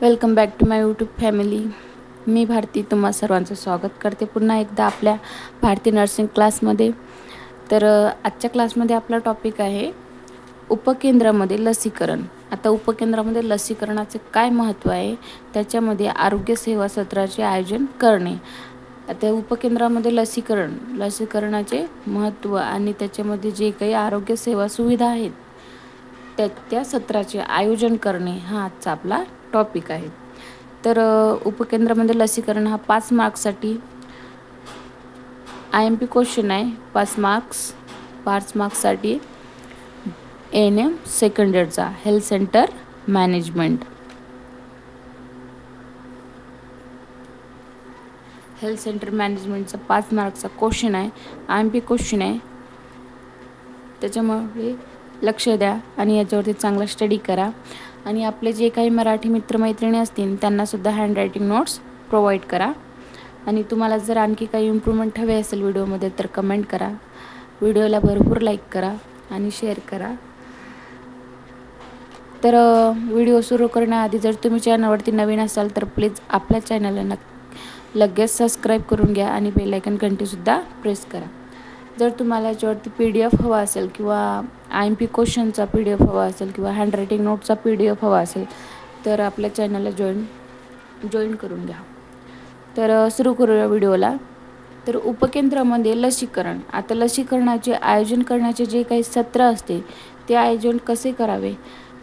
Welcome back to my YouTube family. मी भारती तुम्हा सर्वांचं स्वागत करते पुन्हा एकदा आपल्या भारती नर्सिंग क्लासमध्ये. तर आजच्या क्लासमध्ये आपला टॉपिक आहे उपकेंद्रामध्ये लसीकरण. आता उपकेंद्रामध्ये लसीकरणाचे काय महत्त्व आहे? त्याच्यामध्ये आरोग्य सेवा सत्राचे आयोजन करणे. आता उपकेंद्रामध्ये लसीकरण लसीकरणाचे महत्त्व आणि त्याच्यामध्ये जे काही आरोग्य सेवा सुविधा आहेत त्या त्या सत्राचे आयोजन करणे हा आजचा आपला टॉपिक आहे. तर उपकेंद्रामध्ये लसीकरण हा पाच मार्क्ससाठी आय एम पी क्वेश्चन आहे. पाच मार्क्स पाच मार्क्ससाठी N M second इयरचा health centre management health centre मॅनेजमेंटचा पाच मार्क्सचा क्वेश्चन आहे. आय एम पी क्वेश्चन आहे. त्याच्यामुळे लक्ष द्या आणि याच्यावरती चांगला स्टडी करा. आणि आपले जे काही मराठी मित्रमैत्रिणी असतील त्यांनासुद्धा हँडरायटिंग नोट्स प्रोव्हाइड करा. आणि तुम्हाला जर आणखी काही इम्प्रूव्हमेंट हवे असेल व्हिडिओमध्ये तर कमेंट करा. व्हिडिओला भरपूर लाईक करा आणि शेअर करा. तर व्हिडिओ सुरू करण्याआधी जर तुम्ही चॅनलवरती नवीन असाल तर प्लीज आपल्या चॅनलला नक्की लगेच सबस्क्राईब करून घ्या आणि बेलायकन घंटीसुद्धा प्रेस करा. जर तुम्हाला याच्यावरती पी डी एफ हवा असेल किंवा आय एम पी क्वेश्चनचा पी डी एफ हवा असेल किंवा हँडरायटिंग नोटचा पी डी एफ हवा असेल तर आपल्या चॅनलला जॉईन जॉईन करून घ्या. तर सुरू करूया व्हिडिओला. तर उपकेंद्रामध्ये लसीकरण. आता लसीकरणाचे आयोजन करण्याचे जे काही सत्र असते ते आयोजन कसे करावे?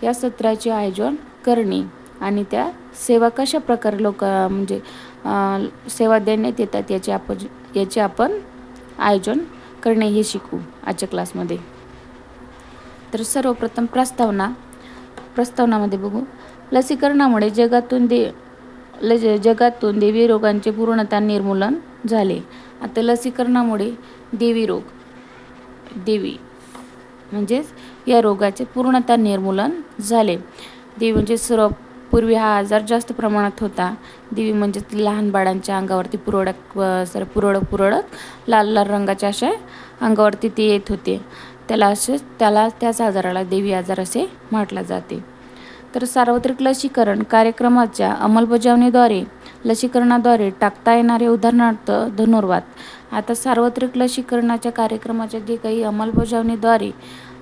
या सत्राचे आयोजन करणे आणि त्या सेवा कशा प्रकारे लोक म्हणजे सेवा देण्यात येतात याचे आपण याचे आपण आयोजन करणे हे शिकू आजच्या क्लासमध्ये. तर सर्वप्रथम प्रस्तावना प्रस्तावनामध्ये बघू. लसीकरणामुळे जगातून दे ल जगातून देवी रोगांचे पूर्णता निर्मूलन झाले. आता लसीकरणामुळे देवी रोग देवी म्हणजेच या रोगाचे पूर्णता निर्मूलन झाले. देवी म्हणजे सर्व पूर्वी हा आजार जास्त प्रमाणात होता. देवी म्हणजे लहान बाळांच्या अंगावरती पुरवडक सर पुरवडक पुरडक लाल लाल रंगाच्या अशा अंगावरती ते येत होते. त्याला असे त्याला त्याच आजाराला देवी आजार असे म्हटले जाते. तर सार्वत्रिक लसीकरण कार्यक्रमाच्या अंमलबजावणीद्वारे लसीकरणाद्वारे टाकता येणारे उदाहरणार्थ धनुर्वात. आता सार्वत्रिक लसीकरणाच्या कार्यक्रमाच्या जे काही अंमलबजावणीद्वारे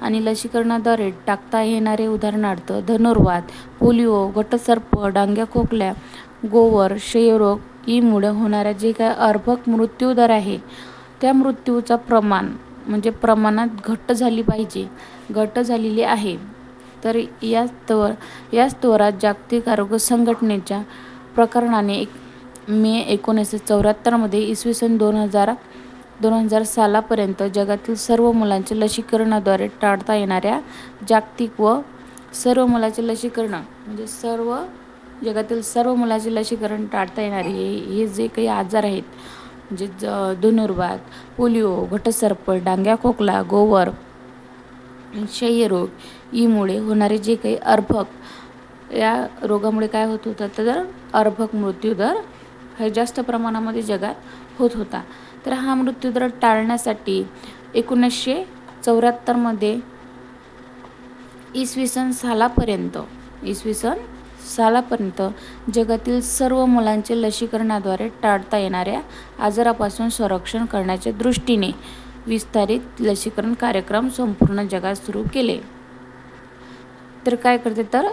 आणि लसीकरणाद्वारे टाकता येणारे उदाहरणार्थ धनुर्वात पोलिओ घटसर्प डांग्या खोकल्या गोवर क्षयरोग ईमुळे होणाऱ्या जे काय अर्भक मृत्यूदर आहे त्या मृत्यूचा प्रमाण म्हणजे प्रमाणात घट्ट झाली पाहिजे घट झालेली आहे. तर या स्तवर या स्तरात जागतिक आरोग्य संघटनेच्या प्रकरणाने एक मे एकोणीसशे चौऱ्याहत्तरमध्ये इसवी सन दोन हजार दोन हजार सालापर्यंत जगातील सर्व मुलांचे लसीकरणाद्वारे टाळता येणाऱ्या जागतिक व सर्व मुलाचे लसीकरण म्हणजे सर्व जगातील सर्व मुलाचे लसीकरण टाळता येणारे हे हे जे काही आजार आहेत म्हणजे ज धनुर्वात पोलिओ घटसर्प डांग्या खोकला गोवर क्षयरोग ईमुळे होणारे जे काही अर्भक या रोगामुळे काय होत होतं तर अर्भक मृत्यूदर हे जास्त प्रमाणामध्ये जगात होत होता. तर हा मृत्यूदर टाळण्यासाठी एकोणीसशे चौऱ्याहत्तरमध्ये इसवी सन सालापर्यंत इसवी सन सालापर्यंत जगातील सर्व मुलांचे लसीकरणाद्वारे टाळता येणाऱ्या आजारापासून संरक्षण करण्याच्या दृष्टीने विस्तारित लसीकरण कार्यक्रम संपूर्ण जगात सुरू केले. तर काय करते? तर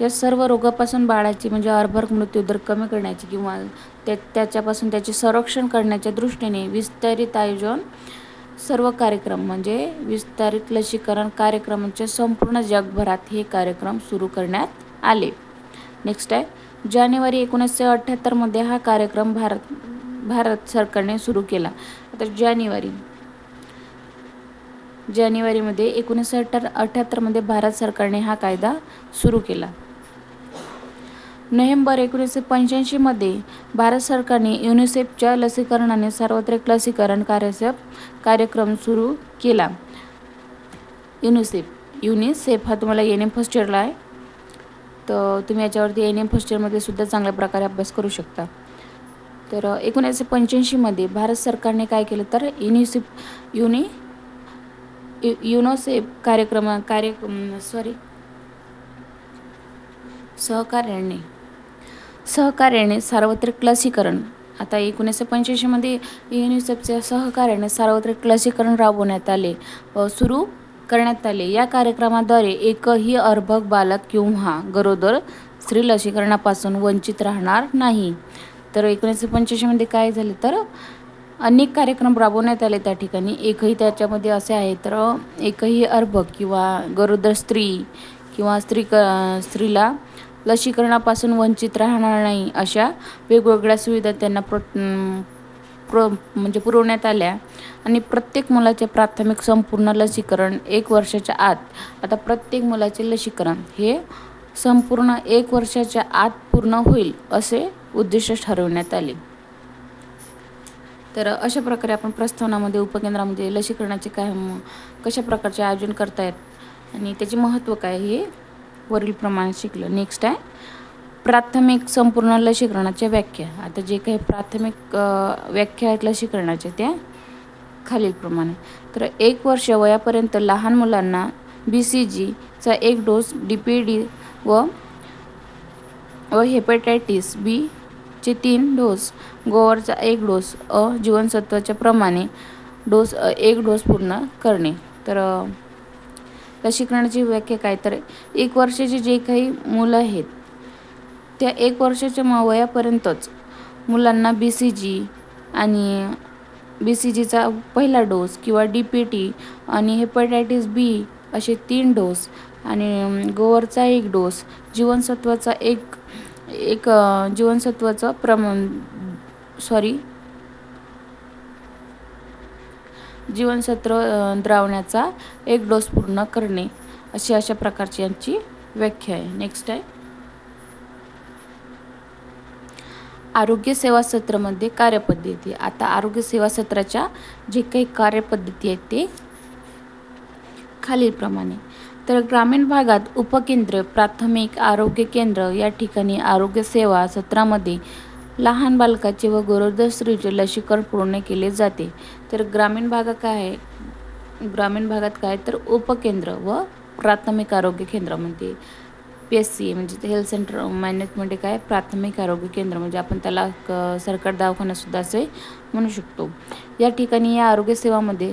या सर्व रोगापासून बाळाची म्हणजे अर्भक मृत्यूदर कमी करण्याची किंवा त्या त्याच्यापासून त्याचे संरक्षण करण्याच्या दृष्टीने विस्तारित आयोजन सर्व कार्यक्रम म्हणजे विस्तारित लसीकरण कार्यक्रमांचे संपूर्ण जगभरात हे कार्यक्रम सुरू करण्यात आले. नेक्स्ट आहे. जानेवारी एकोणीसशे अठ्ठ्याहत्तरमध्ये हा कार्यक्रम भारत भारत सरकारने सुरू केला. आता जानेवारी जानेवारीमध्ये एकोणीसशे अठ्ठ्या अठ्ठ्याहत्तरमध्ये भारत सरकारने हा कायदा सुरू केला. नोव्हेंबर एकोणीसशे पंच्याऐंशीमध्ये भारत सरकारने युनिसेफच्या लसीकरणाने सार्वत्रिक लसीकरण कार्यसेप कार्यक्रम सुरू केला. युनिसेफ युनिसेफ हा तुम्हाला एन एम फर्स्ट इयरला आहे. तर तुम्ही याच्यावरती एन एम फर्स्ट इयरमध्ये सुद्धा चांगल्या प्रकारे अभ्यास करू शकता. तर एकोणीसशे पंच्याऐंशीमध्ये भारत सरकारने काय केलं तर युनिसेफ युनि युनोसेफ कार्यक्रम कार्य सॉरी सहकार्याने सहकार्याने सार्वत्रिक लसीकरण. आता एकोणीसशे पंच्याऐंशीमध्ये युनिसेफच्या सहकार्याने सार्वत्रिक लसीकरण राबवण्यात आले. सुरू करण्यात आले. या कार्यक्रमाद्वारे एकही अर्भक बालक किंवा गरोदर स्त्री लसीकरणापासून वंचित राहणार नाही. तर एकोणीसशे पंच्याऐंशीमध्ये काय झाले? तर अनेक कार्यक्रम राबवण्यात आले त्या ठिकाणी. एकही त्याच्यामध्ये असे आहे तर एकही अर्भक किंवा गरोदर स्त्री किंवा स्त्री क स्त्रीला लसीकरणापासून वंचित राहणार नाही अशा वेगवेगळ्या सुविधा त्यांना प्रो प्र म्हणजे पुरवण्यात आल्या. आणि प्रत्येक मुलाचे प्राथमिक संपूर्ण लसीकरण एक वर्षाच्या आत. आता प्रत्येक मुलाचे लसीकरण हे संपूर्ण एक वर्षाच्या आत पूर्ण होईल असे उद्दिष्ट ठरवण्यात आले. तर अशा प्रकारे आपण प्रस्थानामध्ये उपकेंद्रामध्ये लसीकरणाचे काय कशा प्रकारचे आयोजन करतायत आणि त्याचे महत्त्व काय हे वरीलप्रमाणे शिकलं. नेक्स्ट आहे प्राथमिक संपूर्ण लसीकरणाच्या व्याख्या. आता जे काही प्राथमिक व्याख्या आहेत लसीकरणाच्या त्या खालीलप्रमाणे. तर एक वर्ष वयापर्यंत लहान मुलांना बी सी जीचा एक डोस डी पी डी व व हेपेटायटिस बी चे तीन डोस गोवरचा एक डोस अ जीवनसत्वाच्या प्रमाणे डोस एक डोस पूर्ण करणे. तर लसीकरणाची व्याख्या काय? तर एक वर्षाचे जे काही मुलं आहेत त्या एक वर्षाच्या वयापर्यंतच मुलांना बी सी जी आणि बी सी जीचा पहिला डोस किंवा डी पी टी आणि हेपॅटायटिस बी असे तीन डोस आणि गोवरचा एक डोस जीवनसत्वाचा एक एक जीवनसत्वाचं प्रमाण सॉरी जीवनसत्व द्रावण्याचा एक डोस पूर्ण करणे. अशी अशा प्रकारची यांची व्याख्या आहे. नेक्स्ट आहे. आरोग्य सेवा सत्रामध्ये कार्यपद्धती. आता आरोग्य सेवा सत्राच्या जे काही कार्यपद्धती आहेत ते खालीलप्रमाणे. तर ग्रामीण भागात उपकेंद्र प्राथमिक आरोग्य केंद्र या ठिकाणी आरोग्य सेवा सत्रामध्ये लहान बालकाचे व गरोदर स्त्रीचे लसीकरण पूर्ण केले जाते. तर ग्रामीण भागात काय आहे? ग्रामीण भागात काय तर उपकेंद्र व प्राथमिक आरोग्य केंद्रामध्ये पी एस सी म्हणजे हेल्थ सेंटर मॅनेजमेंट काय प्राथमिक आरोग्य केंद्र म्हणजे आपण त्याला क सरकार दवाखानासुद्धा असे म्हणू शकतो. या ठिकाणी या आरोग्य सेवामध्ये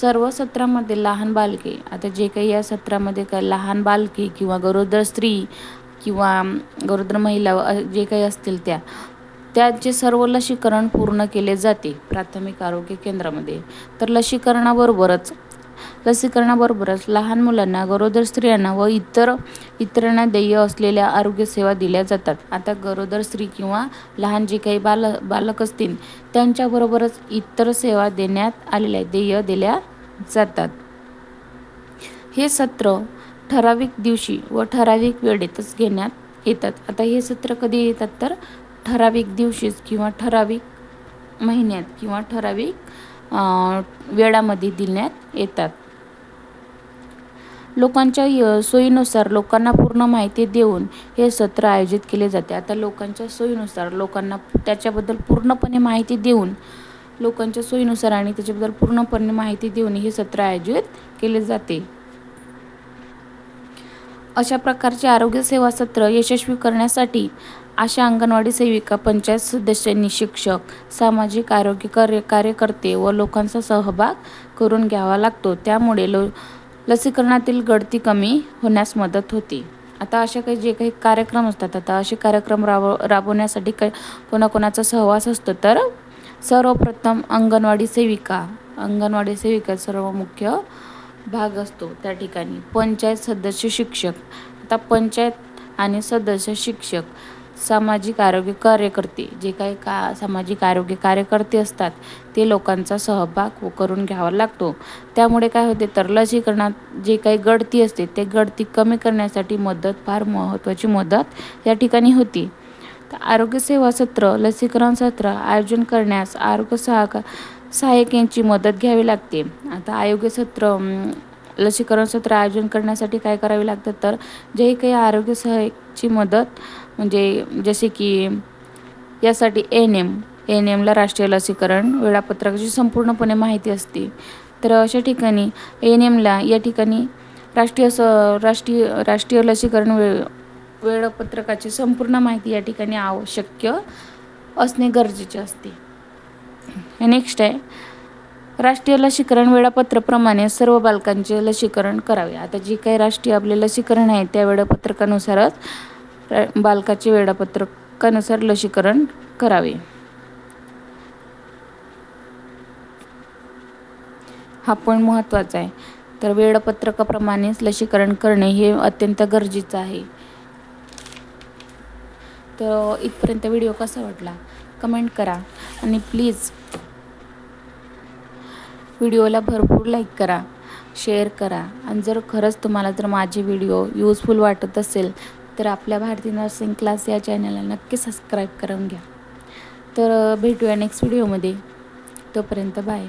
सर्व सत्रामध्ये लहान बालके आता जे काही या सत्रामध्ये काय लहान बालके किंवा गरोदर स्त्री किंवा गरोदर महिला जे काही असतील त्या त्याचे सर्व लसीकरण पूर्ण केले जाते प्राथमिक आरोग्य केंद्रामध्ये तर लसीकरणाबरोबरच लसीकरणाबरोबरच लहान मुलांना गरोदर स्त्रियांना व इतर इतरांना देय असलेल्या आरोग्यसेवा दिल्या जातात. आता गरोदर स्त्री किंवा लहान जे काही बाल बालक असतील त्यांच्याबरोबरच इतर सेवा देण्यात आलेल्या देय दिल्या जातात. हे सत्र ठराविक दिवशी व ठराविक वेळेतच घेण्यात येतात. आता हे सत्र कधी येतात तर ठराविक दिवशीच किंवा ठराविक महिन्यात किंवा ठराविक वेळामध्ये दिण्यात येतात. लोकांच्या सोयीनुसार लोकांना पूर्ण माहिती देऊन हे सत्र आयोजित केले जाते. आता लोकांच्या सोयीनुसार लोकांना त्याच्याबद्दल पूर्णपणे माहिती देऊन लोकांच्या सोयीनुसार आणि त्याच्याबद्दल पूर्णपणे माहिती देऊन हे सत्र आयोजित केले जाते. अशा प्रकारचे आरोग्य सेवा सत्र यशस्वी करण्यासाठी अशा अंगणवाडी सेविका पंचायत सदस्यांनी शिक्षक सामाजिक आरोग्य कार्य कार्यकर्ते व लोकांचा सहभाग करून घ्यावा लागतो. त्यामुळे लो लसीकरणातील गळती कमी होण्यास मदत होते. आता अशा काही जे काही कार्यक्रम असतात आता असे कार्यक्रम राब राबवण्यासाठी काही कोणाकोणाचा सहवास असतो तर सर्वप्रथम अंगणवाडी सेविका अंगणवाडी सेविका सर्व मुख्य भाग असतो त्या ठिकाणी. पंचायत सदस्य शिक्षक आता पंचायत आणि सदस्य शिक्षक सामाजिक आरोग्य कार्यकर्ते जे काही का सामाजिक आरोग्य कार्यकर्ते असतात ते लोकांचा सहभाग करून घ्यावा लागतो. त्यामुळे काय होते तर लसीकरणात जे काही गळती असते ते गळती कमी करण्यासाठी मदत फार महत्त्वाची मदत या ठिकाणी होती. तर आरोग्यसेवा सत्र लसीकरण सत्र आयोजन करण्यास आरोग्य सहाका सहाय्यक यांची मदत घ्यावी लागते. आता आरोग्य सत्र लसीकरण सत्र आयोजन करण्यासाठी काय करावे लागतं तर जे काही आरोग्य सहाय्यकची मदत म्हणजे जसे की यासाठी एन एम एन एमला राष्ट्रीय लसीकरण वेळापत्रकाची संपूर्णपणे माहिती असते. तर अशा ठिकाणी एन एमला या ठिकाणी राष्ट्रीय स राष्ट्रीय राष्ट्रीय लसीकरण वेळ वेळापत्रकाची संपूर्ण माहिती या ठिकाणी आवश्यक असणे गरजेचे असते. नेक्स्ट आहे. राष्ट्रीय लसीकरण वेळापत्रकाप्रमाणे सर्व बालकांचे लसीकरण करावे. आता जे काही राष्ट्रीय आपले लसीकरण आहे त्या वेळापत्रकानुसारच बालकाचे वेळापत्रकानुसार लसीकरण करावे. हा पण महत्त्वाचा आहे. तर वेळापत्रकाप्रमाणेच लसीकरण करणे हे अत्यंत गरजेचं आहे. तर इथपर्यंत व्हिडिओ कसा वाटला? कमेंट करा आणि प्लीज व्हिडिओला भरपूर लाईक करा शेअर करा. आणि जर खरंच तुम्हाला जर माझे व्हिडिओ यूजफुल वाटत असेल तर आपल्या भारती नर्सिंग क्लास या चॅनलला नक्की सबस्क्राईब करून घ्या. तर भेटूया नेक्स्ट व्हिडिओमध्ये तोपर्यंत बाय